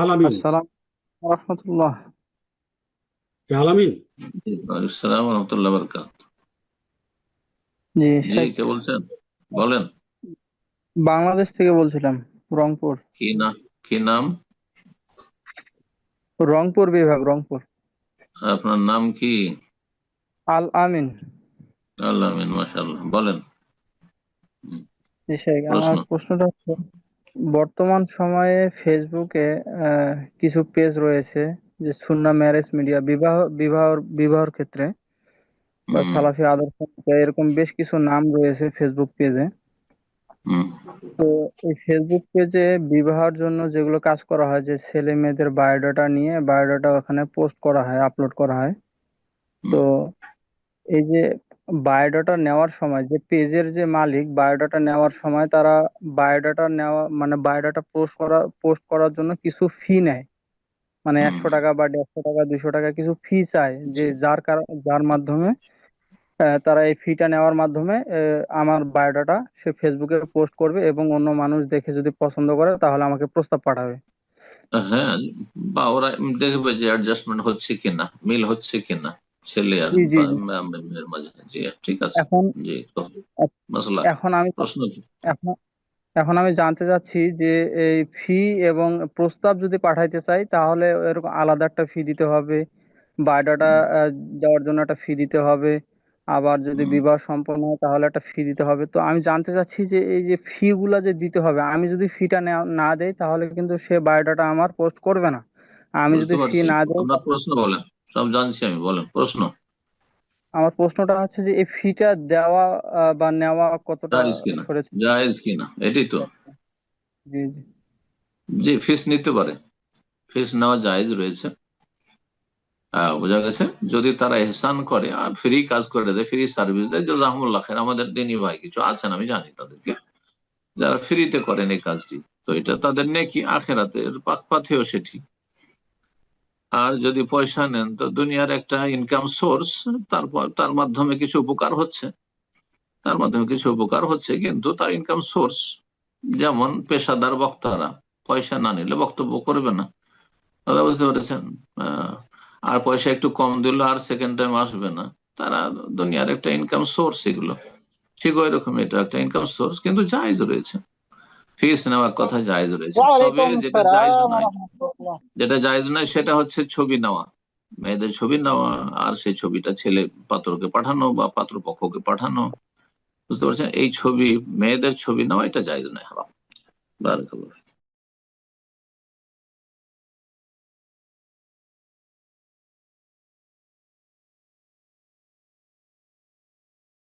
আলামিন। আসসালাম রহমতুল্লাহ। আলামিন? আসসালাম রহমতুল্লাহ বরকাত। জি জি কে বলছেন? বলেন। বাংলাদেশ থেকে বলছিলাম রংপুর। কি নাম কি নাম? রংপুর বিভাগ রংপুর। আপনার নাম কি? আল আমিন। আল্লাহ আমিন মাশাআল্লাহ। বলেন। জি শেখ আমার প্রশ্নটা হচ্ছে বর্তমান সময়ে ফেসবুকে আহ, কিছু পেজ রয়েছে যে সুন্নাহ ম্যারেজ মিডিয়া বিবাহ বিবাহ বিবাহর ক্ষেত্রে বা হুম, সালাফি আদর্শ এরকম বেশ কিছু নাম রয়েছে ফেসবুক পেজে হুম, তো এই ফেসবুক পেজে বিবাহের জন্য যেগুলো কাজ করা হয় যে ছেলে মেয়েদের বায়োডাটা নিয়ে বায়োডাটা ওখানে পোস্ট করা হয় আপলোড করা হয়। তো এই যে বায়োডাটা নেওয়ার সময় যে পেজের যে মালিক বায়োডাটা নেওয়ার সময় তারা বায়োডাটা নেওয়া মানে বায়োডাটা পোস্ট করা পোস্ট করার জন্য কিছু ফি নেয়। মানে একশো টাকা বা দেড়শো টাকা দুশো টাকা কিছু ফি চায়। যে যার কারণ যার মাধ্যমে আহ, তারা এই ফিটা নেওয়ার মাধ্যমে আহ, আমার বায়োডাটা সে ফেসবুকে পোস্ট করবে এবং অন্য মানুষ দেখে যদি পছন্দ করে তাহলে আমাকে প্রস্তাব পাঠাবে। হ্যাঁ বা ওরা দেখবে যে অ্যাডজাস্টমেন্ট হচ্ছে কিনা মিল হচ্ছে কিনা। ছেলে আর মেয়ের মাঝে। জি ঠিক আছে। এখন জি তো মশলা এখন আমি প্রশ্ন কি? এখন এখন আমি জানতে চাচ্ছি যে এই ফি এবং প্রস্তাব যদি পাঠাইতে চাই তাহলে এরকম আলাদা একটা ফি দিতে হবে বায়োডাটা দেওয়ার জন্য একটা ফি দিতে হবে আবার যদি বিবাহ সম্পন্ন হয় তাহলে একটা ফি দিতে হবে। তো আমি জানতে চাচ্ছি যে এই যে ফি গুলা যে দিতে হবে আমি যদি ফিটা না দেই তাহলে কিন্তু সে বায়োডাটা আমার পোস্ট করবে না। আমি যদি ফি না দেই প্রশ্ন বলেন সব জানছি আমি বলেন প্রশ্ন। আমার প্রশ্নটা হচ্ছে যে এই ফিটা দেওয়া বা নেওয়া কতটা জায়েজ কিনা? এটাই তো। জি ফিস নিতে পারে। ফিস নেওয়া জায়েজ রয়েছে। বোঝা গেছে? যদি তারা এহসান করে আর ফ্রি কাজ করে দেয় ফ্রি সার্ভিস দেয় জাজাহমুল্লাহ খের আমাদের দিনী ভাই কিছু আছেন আমি জানি তাদেরকে। যারা ফ্রিতে করেন এই কাজটি তো এটা তাদের নেকি আখেরাতের পাথেও সেটি আর যদি পয়সা নেন তো দুনিয়ার একটা ইনকাম সোর্স তারপর তার মাধ্যমে কিছু উপকার হচ্ছে। তার মাধ্যমে কিছু উপকার হচ্ছে কিন্তু তার ইনকাম সোর্স যেমন পেশাদার বক্তারা পয়সা না নিলে বক্তব্য করবে না। কথা বুঝতে পেরেছেন? আর পয়সা একটু কম দিলে আর সেকেন্ড টাইম আসবে না। তারা দুনিয়ার একটা ইনকাম সোর্স এগুলো। ঠিক ওই রকম এটা একটা ইনকাম সোর্স কিন্তু জায়েজ রয়েছে। ফিস নেওয়ার কথা জায়জ রয়েছে। তবে যেটা জায়েজ নয় যেটা জায়েজ নয়, সেটা হচ্ছে ছবি নেওয়া। মেয়েদের ছবি নেওয়া, আর সেই ছবিটা ছেলে পাত্রকে পাঠানো বা পাত্রপক্ষকে পাঠানো। বুঝতে পারছেন? এই ছবি, মেয়েদের ছবি নেওয়া, এটা জায়েজ নয়। হারাম বারাকাল্লাহ